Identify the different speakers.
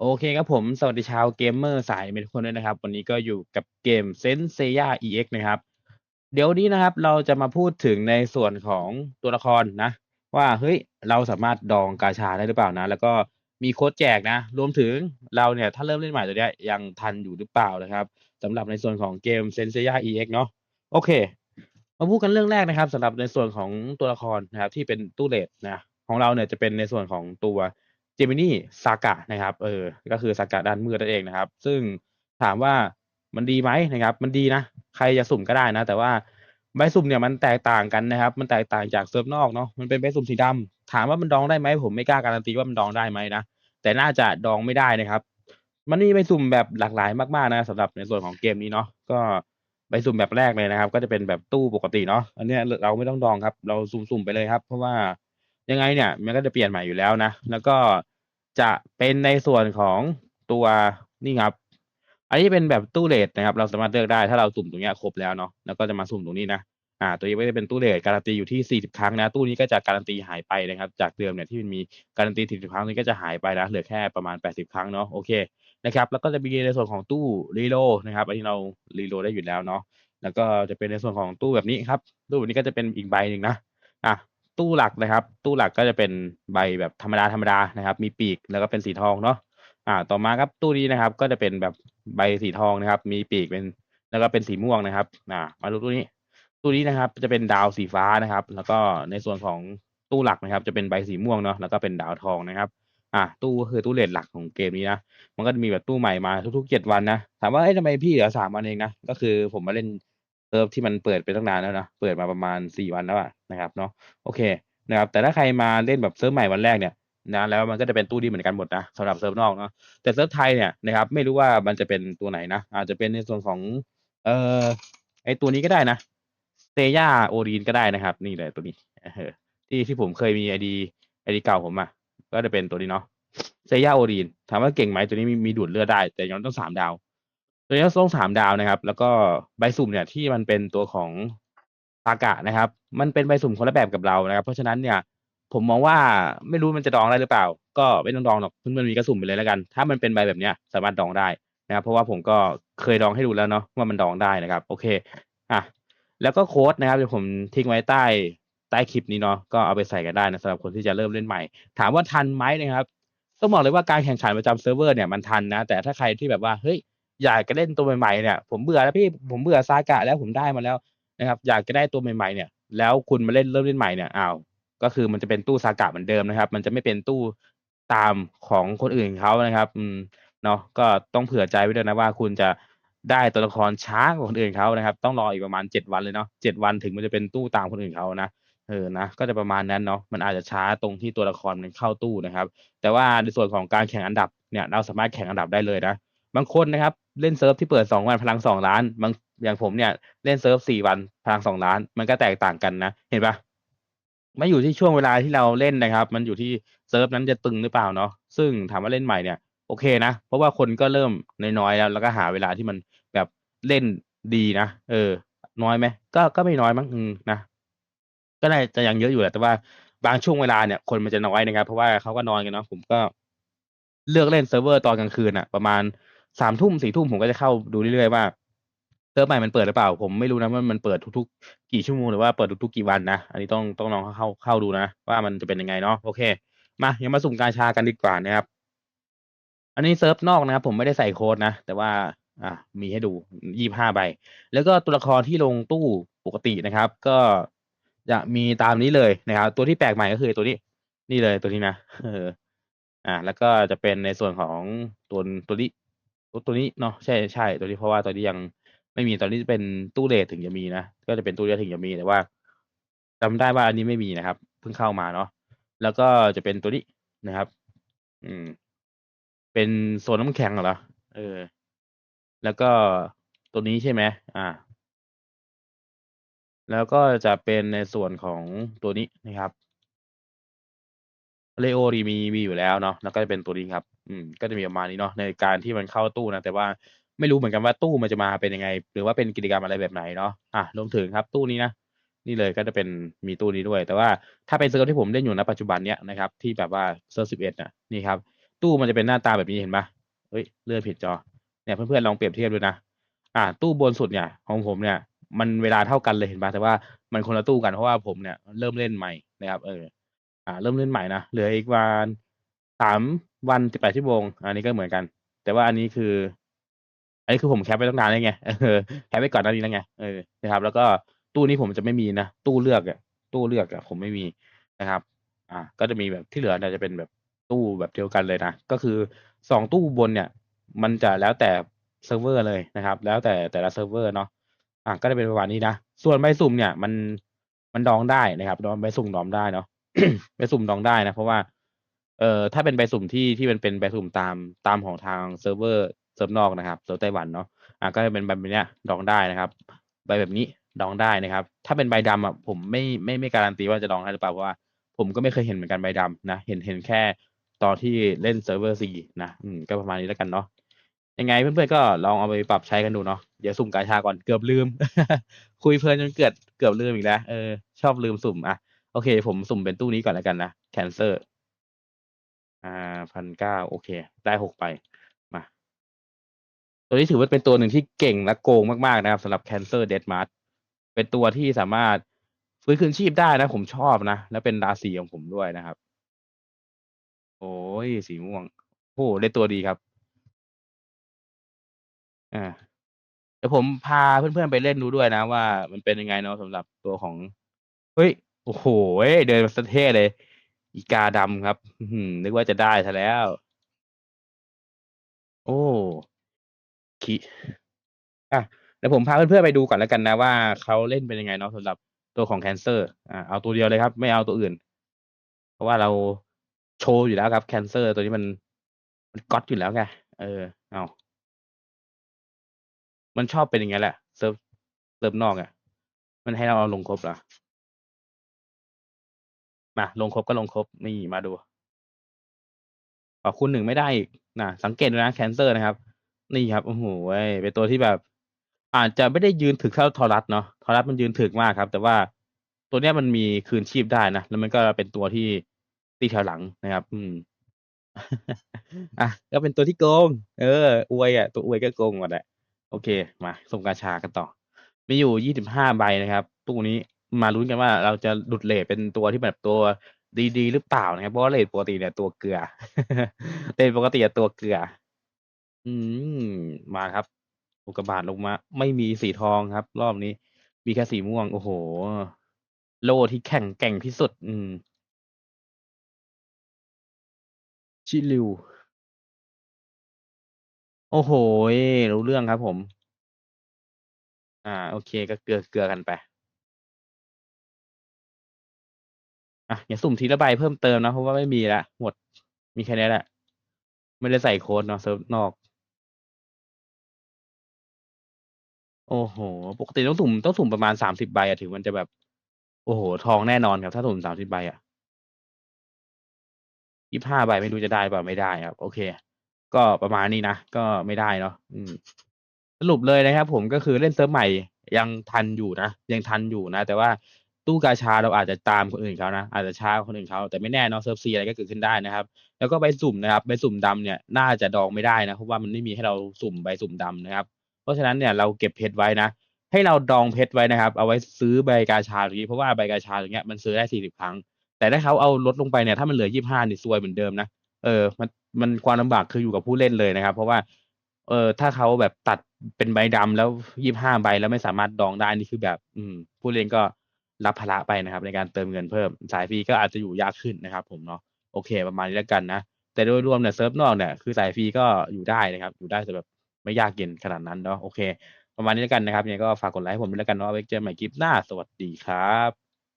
Speaker 1: โอเคครับผม สวัสดีชาวเกมเมอร์สายเมทุกคนด้วยนะครับ วันนี้ก็อยู่กับเกม s e n s e i a EX นะครับ เดี๋ยวนี้นะครับเราจะมาพูดถึงในส่วนของตัวละครนะ ว่าเฮ้ยเราสามารถดองกาชาได้หรือเปล่านะ แล้วก็มีโค้ดแจกนะ รวมถึงเราเนี่ยถ้าเริ่มเล่นใหม่ตัวเนี้ยยังทันอยู่หรือเปล่านะครับสำหรับในส่วนของเกม s e n s e i a EX เนาะโอเค มาพูดกันเรื่องแรกนะครับสำหรับในส่วนของตัวละครนะครับที่เป็นตู้เลดนะของเราเนี่ยจะเป็นในส่วนของตัว เจมินี่ซากะนะครับ เออ ก็คือซากะด้านมืดนั่นเองนะครับ ซึ่งถามว่ามันดีไหมนะครับ มันดีนะ ใครจะสุ่มก็ได้นะ แต่ว่าใบสุ่มเนี่ยมันแตกต่างกันนะครับ มันแตกต่างจากเซิร์ฟนอกเนาะ มันเป็นใบสุ่มสีดำถามว่ามันดองได้ไหมผมไม่กล้าการันตีว่ามันดองได้ไหมนะ แต่น่าจะดองไม่ได้นะครับ มันมีใบสุ่มแบบหลากหลายมากๆนะสำหรับในส่วนของเกมนี้เนาะ ก็ใบสุ่มแบบแรกเลยนะครับ ก็จะเป็นแบบตู้ปกติเนาะ อันนี้เราไม่ต้องดองครับ เราสุ่มๆไปเลยครับ เพราะว่า ยังไงเนี่ยมันก็จะเปลี่ยนใหม่อยู่แล้วนะ แล้วก็จะเป็นในส่วนของตัวนี่ครับ อันนี้เป็นแบบตู้เลทนะครับ เราสามารถเลือกได้ถ้าเราสุ่มตรงเนี้ยครบแล้วเนาะแล้วก็จะมาสุ่มตรงนี้นะอ่าตัวนี้ก็จะเป็นตู้เลทการันตีอยู่ที่ 40 ครั้งนะตู้นี้ก็จะการันตีหายไปนะครับ จากเดิมเนี่ยที่มันมีการันตี 40 ครั้งนี้ก็จะหายไปนะเหลือแค่ประมาณ 80 ครั้งเนาะโอเคนะครับแล้วก็จะมีในส่วนของตู้รีโลนะครับอันนี้เรารีโลได้อยู่แล้วเนาะแล้วก็จะเป็นในส่วนของตู้แบบนี้ครับตู้แบบนี้ก็จะเป็นอีกใบหนึ่งนะอะ ตู้หลักนะครับ ตู้หลักก็จะเป็นใบแบบธรรมดาธรรมดานะครับ มีปีกแล้วก็เป็นสีทองเนาะอ่า ต่อมาครับตู้นี้นะครับ ก็จะเป็นแบบใบสีทองนะครับ มีปีกเป็นแล้วก็เป็นสีม่วงนะครับ อ่า มาดูตู้นี้ ตู้นี้นะครับ จะเป็นดาวสีฟ้านะครับ แล้วก็ในส่วนของตู้หลักนะครับ จะเป็นใบสีม่วงเนาะแล้วก็เป็นดาวทองนะครับอะตู้ก็คือตู้เลทหลักของเกมนี้นะมันก็จะมีแบบตู้ใหม่มาทุกๆเจ็ดวันนะถามว่าเอ้ยทำไมพี่เหลือสามวันเองนะก็คือผมมาเล่น เซิร์ฟที่มันเปิดไปตั้งนานแล้วนะเปิดมาประมาณสี่วันแล้วอะนะครับเนาะโอเคนะครับแต่ถ้าใครมาเล่นแบบเซิร์ฟใหม่วันแรกเนี่ยนะแล้วมันก็จะเป็นตู้ดีเหมือนกันหมดนะสำหรับเซิร์ฟนอกเนาะแต่เซิร์ฟไทยเนี่ยนะครับไม่รู้ว่ามันจะเป็นตัวไหนนะอาจจะเป็นในส่วนของเอ่อไอตัวนี้ก็ได้นะเซย่าโอรีนก็ได้นะครับ นี่เลยตัวนี้ที่ที่ผมเคยมีไอดีไอดีเก่าผมอะก็จะเป็นตัวนี้เนาะเซย่าโอรีนถามว่าเก่งไหมตัวนี้มีมีดูดเลือดได้ แต่ยังต้องสามดาว ตัวนี้ต้องสามดาวนะครับ แล้วก็ใบสุ่มเนี่ยที่มันเป็นตัวของซากะนะครับ มันเป็นใบสุ่มคนละแบบกับเรานะครับ เพราะฉะนั้นเนี่ย ผมมองว่าไม่รู้มันจะดองได้หรือเปล่า ก็ไม่ต้องดองหรอกเพิ่งมันมีกระสุ่มไปเลยแล้วกัน ถ้ามันเป็นใบแบบเนี้ยสามารถดองได้นะครับ เพราะว่าผมก็เคยดองให้ดูแล้วเนาะว่ามันดองได้นะครับ โอเคอะแล้วก็โค้ดนะครับเดี๋ยวผมทิ้งไว้ใต้ใต้คลิปนี้เนาะก็เอาไปใส่กันได้นะสำหรับคนที่จะเริ่มเล่นใหม่ ถามว่าทันไหมนะครับ ต้องบอกเลยว่าการแข่งขันประจำเซิร์ฟเวอร์เนี่ยมันทันนะ แต่ถ้าใครที่แบบว่าเฮ้ย อยากจะเล่นตัวใหม่ๆเนี่ย ผมเบื่อแล้วพี่ผมเบื่อซากะแล้วผมได้มาแล้วนะครับ อยากจะได้ตัวใหม่ๆเนี่ย แล้วคุณมาเล่นเริ่มเล่นใหม่เนี่ยอ้าวก็คือมันจะเป็นตู้ซากะเหมือนเดิมนะครับ มันจะไม่เป็นตู้ตามของคนอื่นเขานะครับ อืมเนาะก็ต้องเผื่อใจไว้ด้วยนะว่าคุณจะได้ตัวละครช้ากว่าคนอื่นเขานะครับ ต้องรออีกประมาณเจ็ดวันเลยเนาะเจ็ดวันถึงมันจะเป็นตู้ตามคนอื่นเขานะเออนะก็จะประมาณนั้นเนาะมันอาจจะช้าตรงที่ตัวละครมันเข้าตู้นะครับ แต่ว่าในส่วนของการแข่งอันดับเนี่ย เราสามารถแข่งอันดับได้เลยนะ บางคนนะครับ เล่นเซิร์ฟที่เปิดสองวันพลังสองล้านบางอย่างผมเนี่ย เล่นเซิร์ฟสี่วันพลังสองล้าน มันก็แตกต่างกันนะ เห็นปะไม่อยู่ที่ช่วงเวลาที่เราเล่นนะครับ มันอยู่ที่เซิร์ฟนั้นจะตึงหรือเปล่าเนาะซึ่งถามว่าเล่นใหม่เนี่ยโอเคนะ เพราะว่าคนก็เริ่มน้อยๆแล้วแล้วก็หาเวลาที่มันแบบเล่นดีนะเออ น้อยไหมก็ก็ไม่น้อยมั้งอืมนะก็น่าจะยังเยอะอยู่แหละแต่ว่าบางช่วงเวลาเนี่ยคนมันจะน้อยนะครับ เพราะว่าเขาก็นอนกันเนาะผมก็เลือกเล่นเซิร์ฟเวอร์ตอนกลางคืนอะประมาณ สามทุ่มสี่ทุ่มผมก็จะเข้าดูเรื่อยๆว่าเซิร์ฟใหม่มันเปิดหรือเปล่า ผมไม่รู้นะว่ามันเปิดทุกๆ กี่ชั่วโมงหรือว่าเปิดทุกๆกี่วันนะอันนี้ต้องต้องลองเข้าเข้าดูนะว่ามันจะเป็นยังไงเนาะโอเค มายังมาสุ่มกาชากันดีกว่านะครับ อันนี้เซิร์ฟนอกนะครับผมไม่ได้ใส่โค้ดนะแต่ว่าอะมีให้ดูยี่ห้าใบ แล้วก็ตัวละครที่ลงตู้ปกตินะครับ ก็จะมีตามนี้เลยนะครับ ตัวที่แปลกใหม่ก็คือตัวนี้ นี่เลยตัวนี้นะเอออ่า แล้วก็จะเป็นในส่วนของตัวตัวนี้ ตัว ตัวนี้เนาะ ใช่ ใช่ ตัวนี้ เพราะว่าตัวนี้ยังไม่มี ตอนนี้จะเป็นตู้เลทถึงจะมีนะ ก็จะเป็นตู้เลทถึงจะมี แต่ว่าจำได้ว่าอันนี้ไม่มีนะครับ เพิ่งเข้ามาเนาะ แล้วก็จะเป็นตัวนี้นะครับ อืม เป็นโซนน้ำแข็งเหรอ เออ แล้วก็ตัวนี้ใช่ไหมอ่าแล้วก็จะเป็นในส่วนของตัวนี้นะครับ เลโอดีมีมีอยู่แล้วเนาะแล้วก็จะเป็นตัวนี้ครับ อืมก็จะมีประมาณนี้เนาะในการที่มันเข้าตู้นะแต่ว่าไม่รู้เหมือนกันว่าตู้มันจะมาเป็นยังไง หรือว่าเป็นกิจกรรมอะไรแบบไหนเนาะอะรวมถึงครับตู้นี้นะนี่เลยก็จะเป็นมีตู้นี้ด้วย แต่ว่าถ้าเป็นเซิร์ฟที่ผมเล่นอยู่ณปัจจุบันเนี้ยนะครับที่แบบว่าเซิร์ฟสิบเอ็ดน่ะนี่ครับ ตู้มันจะเป็นหน้าตาแบบนี้เห็นปะเฮ้ยเลื่อนผิดจอเนี่ยเพื่อนๆลองเปรียบเทียบดูนะอ่าตู้บนสุดเนี่ยของผมเนี่ย มันเวลาเท่ากันเลยเห็นปะแต่ว่ามันคนละตู้กันเพราะว่าผมเนี่ยเริ่มเล่นใหม่นะครับเออ อ่าเริ่มเล่นใหม่นะเหลืออีกวันสามวันสิบแปดชั่วโมงอันนี้ก็เหมือนกัน แต่ว่าอันนี้คือ อันนี้คือผมแคปไว้ตั้งนานแล้วไงเออแคปไว้ก่อนหน้านี้แล้วไงเออนะครับ แล้วก็ตู้นี้ผมจะไม่มีนะตู้เลือกอะตู้เลือกอะผมไม่มีนะครับ อ่า ก็จะมีแบบที่เหลือเนี่ยจะเป็นแบบตู้แบบเดียวกันเลยนะก็คือสองตู้บนเนี่ย มันจะแล้วแต่เซิร์ฟเวอร์เลยนะครับ แล้วแต่แต่ละเซิร์ฟเวอร์เนาะอะก็จะเป็นประมาณนี้นะ ส่วนใบสุ่มเนี่ย มันมันดองได้นะครับดองใบสุ่มดองได้เนาะ ใบสุ่มดองได้นะ เพราะว่า เอ่อถ้าเป็นใบสุ่มที่ที่มันเป็นใบสุ่มตามตามของทางเซิร์ฟเวอร์เซิร์ฟนอกนะครับเซิร์ฟไต้หวันเนาะอะก็จะเป็นใบแบบเนี้ยดองได้นะครับ ใบแบบนี้ดองได้นะครับ ถ้าเป็นใบดำอะผมไม่ไม่ไม่การันตีว่าจะดองได้หรือเปล่าเพราะว่าผมก็ไม่เคยเห็นเหมือนกันใบดำนะเห็นเห็นแค่ตอนที่เล่นเซิร์ฟเวอร์ซีนะอืมก็ประมาณนี้แล้วกันเนาะยังไงเพื่อนๆก็ลองเอาไปปรับใช้กันดูเนาะเดี๋ยวสุ่มกาชาก่อนเกือบลืม คุยเพลินจนเกือบเกือบลืมอีกแล้วเออชอบลืมสุ่มอะ โอเค ผมสุ่มเป็นตู้นี้ก่อนแล้วกันนะแคนเซอร์ อ่าพันเก้าโอเค ได้หกไป มา ตัวนี้ถือว่าเป็นตัวหนึ่งที่เก่งและโกงมากๆนะครับสำหรับ Cancer Death m a r t เป็นตัวที่สามารถฟื้นคืนชีพได้นะ ผมชอบนะ และเป็นราศีของผมด้วยนะครับ โอ้ยสีม่วงโอ้ได้ตัวดีครับ อ่าเดี๋ยวผมพาเพื่อนๆไปเล่นดูด้วยนะว่ามันเป็นยังไงเนาะสำหรับตัวของ เฮ้ย โอ้โหเดินมาสะเท่เลย อีกาดำครับ อื้อหือนึกว่าจะได้ซะแล้ว โอ้ คิอะเดี๋ยวผมพาเพื่อนๆไปดูก่อนแล้วกันนะว่าเขาเล่นเป็นยังไงเนาะสำหรับตัวของแคนเซอร์อ่าเอาตัวเดียวเลยครับ ไม่เอาตัวอื่น เพราะว่าเราโชว์อยู่แล้วครับแคนเซอร์ตัวนี้มันมันก๊อตอยู่แล้วไงเออ เอามันชอบเป็นอย่างไงแหละเซิร์ฟเซิร์ฟนอกอะ มันให้เราเอาลงครบเหรอ มาลงครบก็ลงครบนี่มาดูขอคุณหนึ่งไม่ได้อีกนะสังเกตดูนะแคนเซอร์นะครับ นี่ครับโอ้โหเว้ยเป็นตัวที่แบบ อาจจะไม่ได้ยืนถึกเท่าทอรัสเนาะทอรัสมันยืนถึกมากครับ แต่ว่าตัวเนี้ยมันมีคืนชีพได้นะแล้วมันก็เป็นตัวที่ตีแถวหลังนะครับ อืมอะก็เป็นตัวที่โกง เออ อวยอะ ตัวอวยก็โกงหมดแหละโอเค มาส่งกาชากันต่อ มีอยู่ยี่สิบห้าใบนะครับ ตู้นี้ มาลุ้นกันว่าเราจะหลุดเลทเป็นตัวที่แบบตัวดีๆ หรือเปล่านะครับ เพราะว่าเลทปกติเนี่ยตัวเกลือ เลทปกติอะตัวเกลือ อืมมาครับอุกกาบาตลงมา ไม่มีสีทองครับ รอบนี้ มีแค่สีม่วง โอ้โห โลที่แข็งแก่งที่สุด อืม ชิลิว โอ้โหรู้เรื่องครับผม อ่า โอเค ก็เกลือเกลือกันไป อะอย่าสุ่มทีละใบเพิ่มเติมนะ เพราะว่าไม่มีละหมดมีแค่นี้แหละ ไม่ได้ใส่โค้ดเนาะเซิร์ฟนอก โอ้โห ปกติต้องสุ่มต้องสุ่มประมาณสามสิบใบอะถึงมันจะแบบ โอ้โห ทองแน่นอนครับ ถ้าสุ่มสามสิบใบอะยี่ห้าใบไม่รู้จะได้เปล่าไม่ได้ครับ โอเค ก็ประมาณนี้นะ ก็ไม่ได้เนาะอืม สรุปเลยนะครับผมก็คือเล่นเซิร์ฟใหม่ยังทันอยู่นะ ยังทันอยู่นะ แต่ว่า ตู้กาชาเราอาจจะตามคนอื่นเขานะอาจจะช้าคนอื่นเขาแต่ไม่แน่เนาะเซิร์ฟซีอะไรก็เกิดขึ้นได้นะครับ แล้วก็ใบสุ่มนะครับใบสุ่มดำเนี่ยน่าจะดองไม่ได้นะเพราะว่ามันไม่มีให้เราสุ่มใบสุ่มดำนะครับ เพราะฉะนั้นเนี่ยเราเก็บเพชรไว้นะให้เราดองเพชรไว้นะครับ เอาไว้ซื้อใบกาชาตรงนี้เพราะว่าใบกาชาตรงเนี้ยมันซื้อได้สี่สิบครั้ง แต่ถ้าเขาเอาลดลงไปเนี่ยถ้ามันเหลือยี่ห้านี่ซวยเหมือนเดิมนะเออมันมันความลำบากคืออยู่กับผู้เล่นเลยนะครับ เพราะว่าเออถ้าเขาแบบตัดเป็นใบดำแล้วยี่ห้าใบแล้วไม่สามารถดองได้นี่คือแบบ อืม ผู้เล่นก็ รับภาระไปนะครับ ในการเติมเงินเพิ่ม สายฟรีก็อาจจะอยู่ยากขึ้นนะครับ ผมเนาะโอเค ประมาณนี้แล้วกันนะแต่โดยรวมเนี่ยเซิร์ฟนอกเนี่ยคือสายฟรีก็อยู่ได้นะครับ อยู่ได้แต่แบบไม่ยากเย็นขนาดนั้นเนาะโอเค ประมาณนี้แล้วกันนะครับเนี่ยก็ฝากกดไลค์ให้ผมด้วยแล้วกันเนาะไว้เจอกันใหม่คลิปหน้าสวัสดีครับ